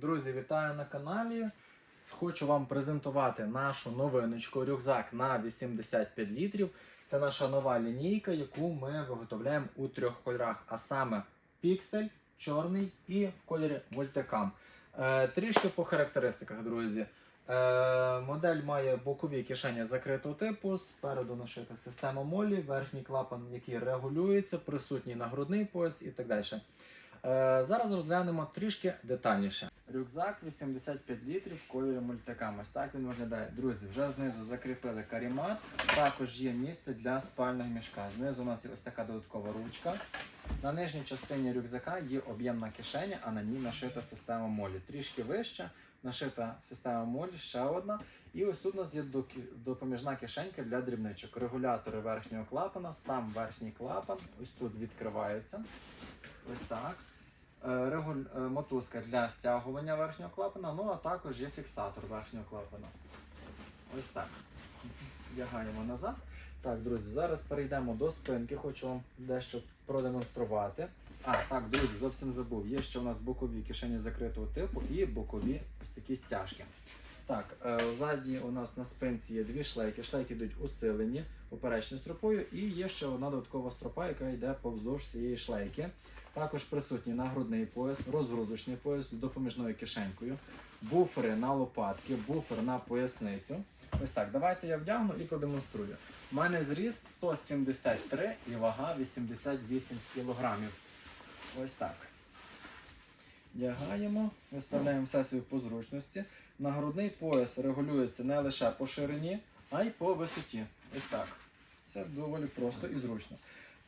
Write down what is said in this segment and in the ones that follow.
Друзі, вітаю на каналі. Хочу вам презентувати нашу новиночку рюкзак на 85 літрів. Це наша нова лінійка, яку ми виготовляємо у трьох кольорах, а саме піксель, чорний і в кольорі мультикам. Е, трішки по характеристиках, друзі. Е, модель має бокові кишені закритого типу, спереду нашита система молі, верхній клапан, який регулюється, присутній нагрудний пояс і так далі. Е, зараз розглянемо трішки детальніше. Рюкзак 85 літрів в кольорі мультикам. Ось так він виглядає. Друзі, вже знизу закріпили карімат. Також є місце для спального мішка. Знизу у нас є ось така додаткова ручка. На нижній частині рюкзака є об'ємна кишеня, а на ній нашита система молі. Трішки вища, нашита система молі, ще одна. І ось тут у нас є допоміжна кишенька для дрібничок. Регулятори верхнього клапана, сам верхній клапан, ось тут відкривається. Ось так. Е, регуль... е, Мотузка для стягування верхнього клапана, ну а також є фіксатор верхнього клапана. Ось так. Вдягаємо назад. Так, друзі, зараз перейдемо до спинки, хочу вам дещо продемонструвати. А, так, друзі, зовсім забув. Є ще у нас бокові кишені закритого типу і бокові ось такі стяжки. Так, е, ззаді у нас на спинці є дві шлейки. Шлейки йдуть усилені поперечною стропою, і є ще одна додаткова стропа, яка йде повздовж цієї шлейки. Також присутній нагрудний пояс, розгрузочний пояс з допоміжною кишенькою, буфери на лопатки, буфер на поясницю. Ось так, давайте я вдягну і продемонструю. У мене зріст 173 і вага 88 кг. Ось так. Вдягаємо, виставляємо все собі по зручності. Нагрудний пояс регулюється не лише по ширині, а й по висоті. Ось так. Це доволі просто і зручно.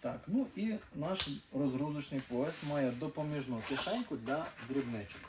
Так, ну і наш розгрузочний пояс має допоміжну кишеньку для дрібничок.